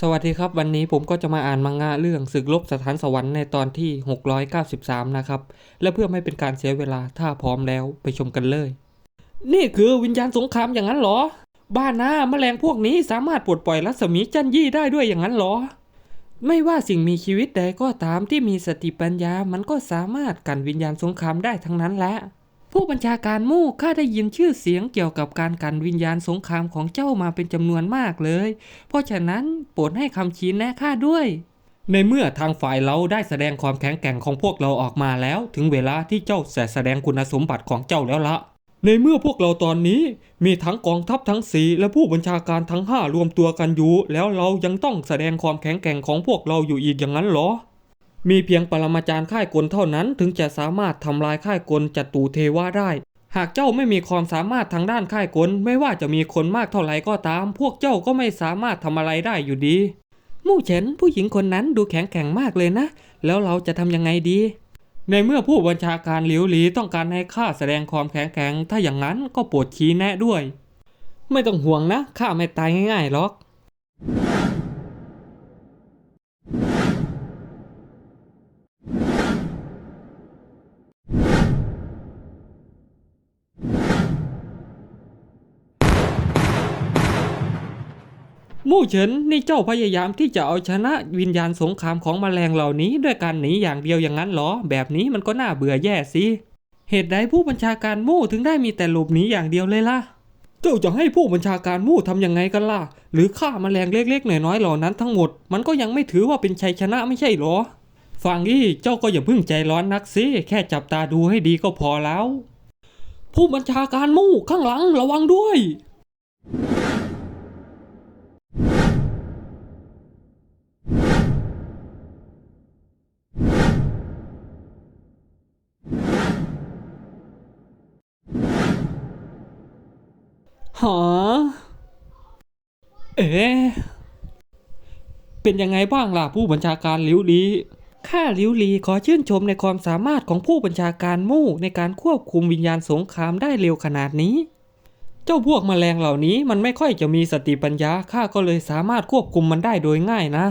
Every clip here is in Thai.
สวัสดีครับ วันนี้ผมก็จะมาอ่านมังงะเรื่องศึกลบสถานสวรรค์ในตอนที่ 693 นะครับ และเพื่อไม่เป็นการเสียเวลาถ้าพร้อมแล้วไปชมกันเลย นี่คือวิญญาณสงครามอย่างนั้นเหรอ บ้านะแมลงพวกนี้สามารถปลดปล่อยรัศมีจันยี่ได้ด้วยอย่างนั้นเหรอ ไม่ว่าสิ่งมีชีวิตใดก็ตามที่มีสติปัญญา มันก็สามารถกันวิญญาณสงครามได้ทั้งนั้นแหละ ผู้บัญชาการมู่ข้าได้ยินชื่อเสียงเกี่ยวกับการกันวิญญาณสงครามของเจ้ามาเป็นจำนวนมากเลย เพราะฉะนั้นโปรดให้คำชี้แนะข้าด้วย ในเมื่อทางฝ่ายเราได้แสดงความแข็งแกร่งของพวกเราออกมาแล้ว ถึงเวลาที่เจ้าจะแสดงคุณสมบัติของเจ้าแล้วละในเมื่อพวกเราตอนนี้มีทั้งกองทัพทั้งสีและผู้บัญชาการทั้งห้ารวมตัวกันอยู่ แล้วเรายังต้องแสดงความแข็งแกร่งของพวกเราอยู่อีกอย่างนั้นหรอ มีเพียงปรมาจารย์ค่ายกลเท่านั้นถึงจะสามารถทำลายค่ายกลจัตุเทวะได้ หากเจ้าไม่มีความสามารถทางด้านค่ายกลไม่ว่าจะมีคนมากเท่าไหร่ก็ตาม พวกเจ้าก็ไม่สามารถทำอะไรได้อยู่ดี มู่เฉินผู้หญิงคนนั้นดูแข็งแกร่งมากเลยนะ แล้วเราจะทำยังไงดี ในเมื่อผู้บัญชาการหลิวหลีต้องการให้ข้าแสดงความแข็งแกร่งถ้าอย่างนั้นก็โปรดชี้แนะด้วย ไม่ต้องห่วงนะข้าไม่ตายง่ายๆหรอก มู่เฉินนี่เจ้าพยายามที่จะเอาชนะวิญญาณสงครามของแมลงเหล่านี้ด้วยการหนีอย่างเดียวอย่างนั้นเหรอ แบบนี้มันก็น่าเบื่อแย่สิ เหตุใดผู้บัญชาการมู่ถึงได้มีแต่หลบหนีอย่างเดียวเลยล่ะ เจ้าจะให้ผู้บัญชาการมู่ทำยังไงกันล่ะ หรือฆ่าแมลงเล็กๆน้อยๆเหล่านั้นทั้งหมด มันก็ยังไม่ถือว่าเป็นชัยชนะไม่ใช่เหรอ ฟังนี่เจ้าก็อย่าเพิ่งใจร้อนนักสิแค่จับตาดูให้ดีก็พอแล้ว ผู้บัญชาการมู่ข้างหลังระวังด้วย หาเอ๋เป็นยังไงบ้างล่ะผู้บัญชาการลิวลีข้าลิวลีขอชื่นชมในความสามารถของผู้บัญชาการมู่ในการควบคุมวิญญาณสงครามได้เร็วขนาดนี้ เจ้าพวกแมลงเหล่านี้มันไม่ค่อยจะมีสติปัญญาข้าก็เลยสามารถควบคุมมันได้โดยง่ายนะ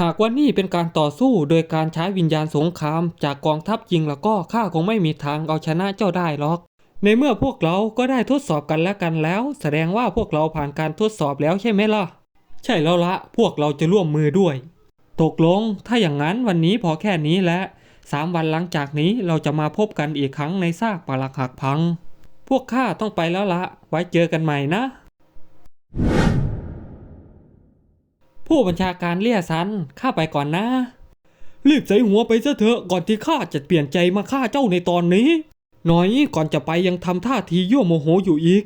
หากว่านี่เป็นการต่อสู้โดยการใช้วิญญาณสงคราม จากกองทัพจริงแล้วก็ข้าคงไม่มีทางเอาชนะเจ้าได้หรอก ในเมื่อพวกเราก็ได้ทดสอบกันและกันแล้ว แสดงว่าพวกเราผ่านการทดสอบแล้วใช่ไหมล่ะ ใช่แล้วละพวกเราจะร่วมมือด้วย ตกลง ถ้าอย่างนั้นวันนี้พอแค่นี้และสามวันหลังจากนี้เราจะมาพบกันอีกครั้งในซากปรักหักพัง พวกข้าต้องไปแล้วละไว้เจอกันใหม่นะ ผู้บัญชาการเลี่ยซันข้าไปก่อนนะ รีบใส่หัวไปซะเถอะก่อนที่ข้าจะเปลี่ยนใจมาฆ่าเจ้าในตอนนี้ หน่อยก่อนจะไปยังทำท่าทียั่วโมโหอยู่อีก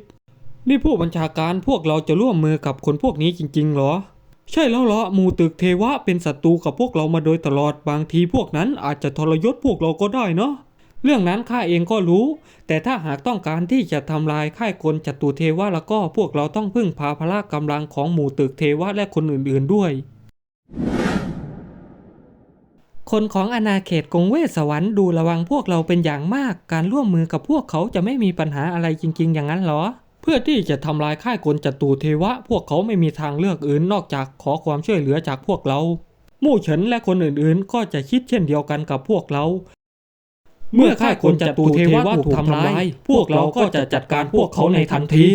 นี่ผู้บัญชาการพวกเราจะร่วมมือกับคนพวกนี้จริงๆเหรอ ใช่แล้วละหมู่ตึกเทวะเป็นศัตรูกับพวกเรามาโดยตลอดบางทีพวกนั้นอาจจะทรยศพวกเราก็ได้เนาะเรื่องนั้นข้าเองก็รู้ แต่ถ้าหากต้องการที่จะทำลายค่ายกลจัตุเทวะแล้วก็พวกเราต้องพึ่งพาพละกำลังของหมู่ตึกเทวะและคนอื่นๆด้วย คนของอาณาเขตกงเวสสวรรค์ดูระวังพวกเราเป็นอย่างมาก การร่วมมือกับพวกเขาจะไม่มีปัญหาอะไรจริง ๆ อย่างนั้นเหรอ เพื่อที่จะทำลายค่ายกลจัตุเทวะ พวกเขาไม่มีทางเลือกอื่นนอกจากขอความช่วยเหลือจากพวกเรา มู่เฉินและคนอื่นๆ ก็จะคิดเช่นเดียวกันกับพวกเรา เมื่อค่ายกลจัตุเทวะถูกทำลาย พวกเราก็จะจัดการพวกเขาในทันที